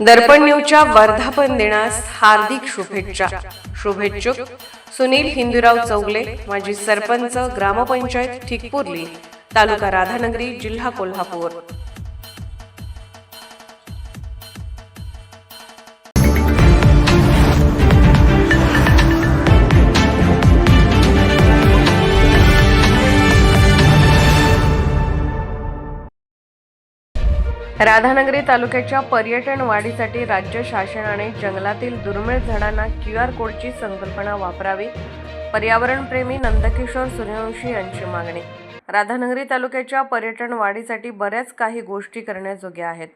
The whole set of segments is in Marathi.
दर्पण न्यूजच्या वर्धापन दिनास हार्दिक शुभेच्छा. शुभेच्छुक सुनील हिंदूराव चौगले माजी सरपंच ग्रामपंचायत ठिकपुर्ली तालुका राधानगरी जिल्हा कोल्हापूर. राधानगरी तालुक्याच्या पर्यटन वाढीसाठी राज्य शासनाने जंगलातील दुर्मिळ झाडांना क्यू आर कोडची संकल्पना वापरावी. पर्यावरणप्रेमी नंदकिशोर सूर्यवंशी यांची मागणी. राधानगरी तालुक्याच्या पर्यटन वाढीसाठी बऱ्याच काही गोष्टी करण्याजोग्या आहेत.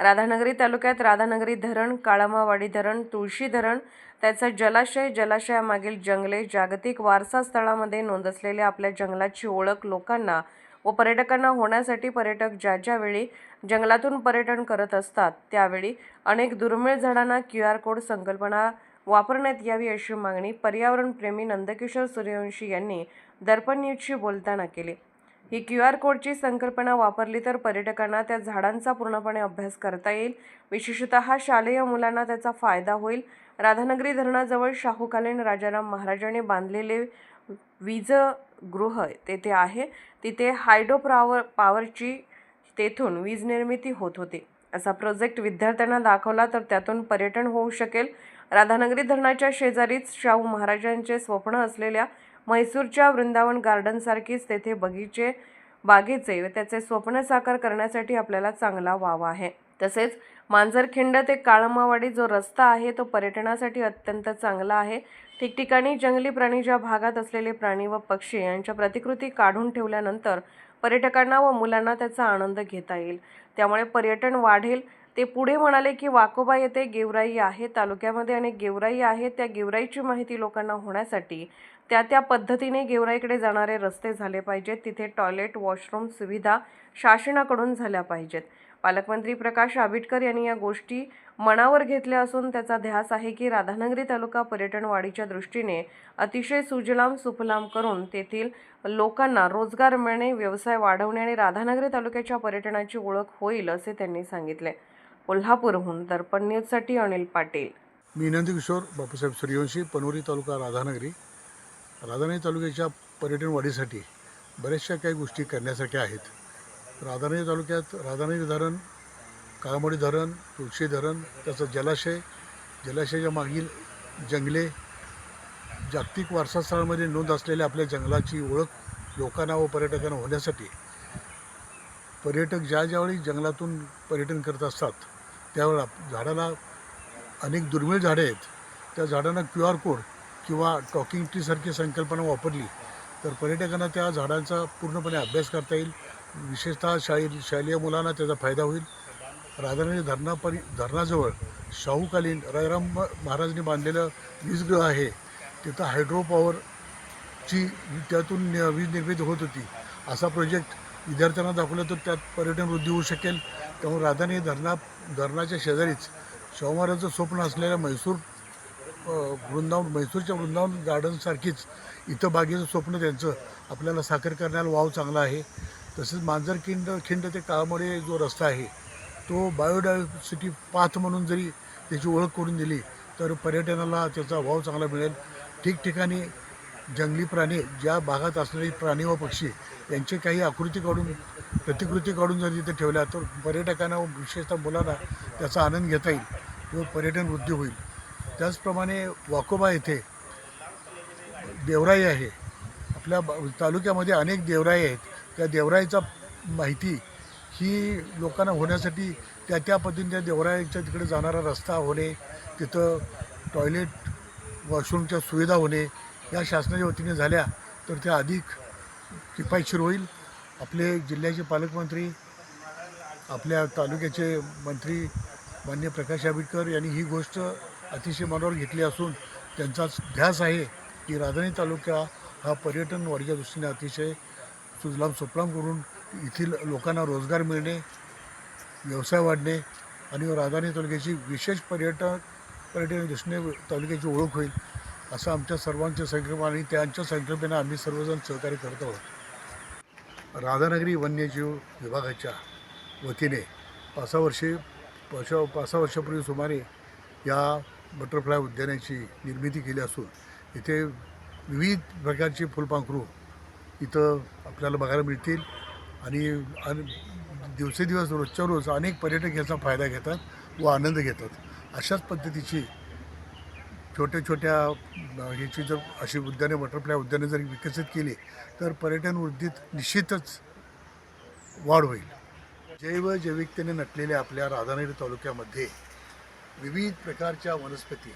राधानगरी तालुक्यात राधानगरी धरण काळामावाडी धरण तुळशी धरण त्याचा जलाशय जलाशयामागील जंगले जागतिक वारसा स्थळामध्ये नोंद असलेल्या आपल्या जंगलाची ओळख लोकांना व पर्यटकांना होण्यासाठी पर्यटक ज्या ज्यावेळी जंगलातून पर्यटन करत असतात त्यावेळी अनेक दुर्मिळ झाडांना क्यू आर कोड संकल्पना वापरण्यात यावी अशी मागणी पर्यावरणप्रेमी नंदकिशोर सूर्यवंशी यांनी दर्पण न्यूजशी बोलताना केली. ही क्यू आर कोडची संकल्पना वापरली तर पर्यटकांना त्या झाडांचा पूर्णपणे अभ्यास करता येईल. विशेषतः शालेय मुलांना त्याचा फायदा होईल. राधानगरी धरणाजवळ शाहूकालीन राजाराम महाराजांनी बांधलेले वीज गृह तेथे आहे. तिथे हायड्रो पॉवर पॉवरची तेथून वीज निर्मिती होत होती. असा प्रोजेक्ट विद्यार्थ्यांना दाखवला तर त्यातून पर्यटन होऊ शकेल. राधानगरी धरणाच्या शेजारीच शाहू महाराजांचे स्वप्न असलेल्या म्हैसूरच्या वृंदावन गार्डनसारखीच तेथे बगीचे बागेचे व त्याचे स्वप्न साकार करण्यासाठी आपल्याला चांगला वाव आहे. तसेच मांजरखिंड ते काळमावाडी जो रस्ता आहे तो पर्यटनासाठी अत्यंत चांगला आहे. ठिकठिकाणी जंगली प्राणी ज्या भागात असलेले प्राणी व पक्षी यांच्या प्रतिकृती काढून ठेवल्यानंतर पर्यटकांना व मुलांना त्याचा आनंद घेता येईल. त्यामुळे पर्यटन वाढेल. ते पुढे म्हणाले की वाकोबा येथे गेवराई आहे. तालुक्यामध्ये अनेक गेवराई आहेत. त्या गेवराईची माहिती लोकांना होण्यासाठी त्या त्या पद्धतीने गेवराईकडे जाणारे रस्ते झाले पाहिजेत. तिथे टॉयलेट वॉशरूम सुविधा शासनाकडून झाल्या पाहिजेत. पालकमंत्री प्रकाश आंबेडकर यांनी या गोष्टी मनावर घेतल्या असून त्याचा ध्यास आहे की राधानगरी तालुका पर्यटन वाढीच्या दृष्टीने अतिशय सुजलाम सुफलाम करून तेथील लोकांना रोजगार मिळणे व्यवसाय वाढवणे आणि राधानगरी तालुक्याच्या पर्यटनाची ओळख होईल असे त्यांनी सांगितले. कोल्हापूरहून दर्पण न्यूजसाठी अनिल पाटील. मी नंदकिशोर बापूसाहेब सूर्यवंशी पनोरी तालुका राधानगरी. राधानगरी तालुक्याच्या पर्यटन वाढीसाठी बऱ्याचशा काही गोष्टी करण्यासारख्या आहेत. राधानगरी तालुक्यात राधानगरी धरण काळमोडी धरण तुळशी धरण त्याचं जलाशय जलाशयाच्या मागील जंगले जागतिक वारसास्थळामध्ये नोंद असलेल्या आपल्या जंगलाची ओळख लोकांना व पर्यटकांना होण्यासाठी पर्यटक ज्या ज्यावेळी जंगलातून पर्यटन करत असतात त्यावेळेला झाडाला अनेक दुर्मिळ झाडे आहेत. त्या झाडांना क्यू आर कोड किंवा टॉकिंग ट्रीसारखी संकल्पना वापरली तर पर्यटकांना त्या झाडांचा पूर्णपणे अभ्यास करता येईल. विशेषतः शाळे शालेय मुलांना त्याचा फायदा होईल. राधानगरी धरणापरी धरणाजवळ शाहूकालीन राजाराम म- महाराजांनी बांधलेलं वीजगृह आहे. तिथं हायड्रो पॉवरची त्यातून नि- वीज निर्मिती होत होती. असा प्रोजेक्ट विद्यार्थ्यांना दाखवला तर त्यात पर्यटन वृद्धी होऊ शकेल. त्यामुळे राधानगरी धरणा धरणाच्या शेजारीच शाहू महाराजांचं स्वप्न असलेल्या म्हैसूर वृंदावन म्हैसूरच्या वृंदावन गार्डनसारखीच इथं बागेचं स्वप्न त्यांचं आपल्याला साखर करण्याला वाव चांगला आहे. तसेच मांजरखिंड खिंड ते काळामुळे जो रस्ता आहे तो बायोडायव्हर्सिटी पाथ म्हणून जरी त्याची ओळख करून दिली तर पर्यटनाला त्याचा वाव चांगला मिळेल. ठिकठिकाणी जंगली प्राणी ज्या भागात असलेले प्राणी व पक्षी यांचे काही आकृती काढून प्रतिकृती काढून जर तिथे ठेवल्या तर पर्यटकांना व विशेषतः मुलांना त्याचा आनंद घेता येईल व पर्यटन वृद्धी होईल. त्याचप्रमाणे वाकोबा येथे देवराई आहे. आपल्या तालुक्यामध्ये अनेक देवराई आहेत. त्या देवरायचा माहिती ही लोकांना होण्यासाठी त्या त्या पद्धतीने त्या देवरायच्या तिकडे जाणारा रस्ता होणे तिथं टॉयलेट वॉशरूमच्या सुविधा होणे या शासनाच्या वतीने झाल्या तर त्या अधिक किफायतशीर होईल. आपले जिल्ह्याचे पालकमंत्री आपल्या तालुक्याचे मंत्री मान्य प्रकाश आंबेडकर यांनी ही गोष्ट अतिशय मनावर घेतली असून त्यांचाच ध्यास आहे की राजधानी तालुका हा पर्यटन वाढीच्या दृष्टीने अतिशय सुजलाम सुफलाम करून येथील लोकांना रोजगार मिळणे व्यवसाय वाढणे आणि राजधानी तालुक्याची विशेष पर्यटन पर्यटन दृष्टीने तालुक्याची ओळख होईल असं आमच्या सर्वांच्या संकल्पना आणि त्यांच्या संकल्पना आम्ही सर्वजण सहकार्य करत आहोत. राधानगरी वन्यजीव विभागाच्या वतीने पाच सहा वर्षे वर्ष पाच सहा वर्षापूर्वी सुमारे या बटरफ्लाय उद्यानाची निर्मिती केली असून इथे विविध प्रकारची फुलपाखरू इथं आपल्याला बघायला मिळतील. आणि अन- दिवसेदिवस रोजच्या रोज अनेक पर्यटक याचा फायदा घेतात व आनंद घेतात. अशाच पद्धतीची छोट्या छोट्या ह्याची जर अशी उद्याने बटरफ्लाय उद्याने जर विकसित केली तर पर्यटन वृद्धीत निश्चितच वाढ होईल. जैव जैविकतेने नटलेल्या आपल्या राधानगरी तालुक्यामध्ये विविध प्रकारच्या वनस्पती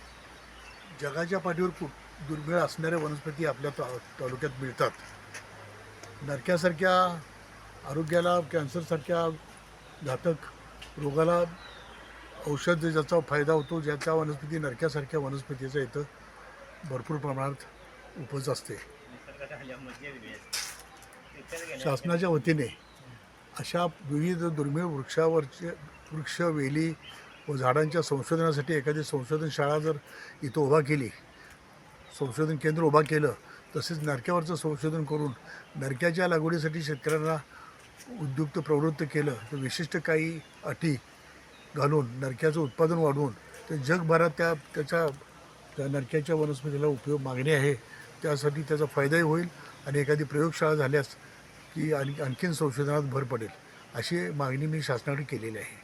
जगाच्या पाठीवर खूप दुर्मिळ असणाऱ्या वनस्पती आपल्या ता तालुक्यात मिळतात. नरक्यासारख्या आरोग्याला कॅन्सरसारख्या घातक रोगाला औषध ज्याचा फायदा होतो ज्याच्या वनस्पती नरक्यासारख्या वनस्पतीचा इथं भरपूर प्रमाणात उपज असते. शासनाच्या वतीने अशा विविध दुर्मिळ वृक्षावरचे वृक्ष वेली व झाडांच्या संशोधनासाठी एखादी संशोधन शाळा जर इथं उभा केली संशोधन केंद्र उभा केलं तसेच नरक्यावरचं संशोधन करून नरक्याच्या लागवडीसाठी शेतकऱ्यांना उद्युक्त प्रवृत्त केलं तर विशिष्ट काही अटी घालून नरक्याचं उत्पादन वाढवून ते जगभरात त्या त्याच्या त्या नरक्याच्या वनस्पतीला उपयोग मागणी आहे. त्यासाठी त्याचा फायदाही होईल आणि एखादी प्रयोगशाळा झाल्यास की आणि आणखीन संशोधनात भर पडेल. अशी मागणी मी शासनाकडे केलेली आहे.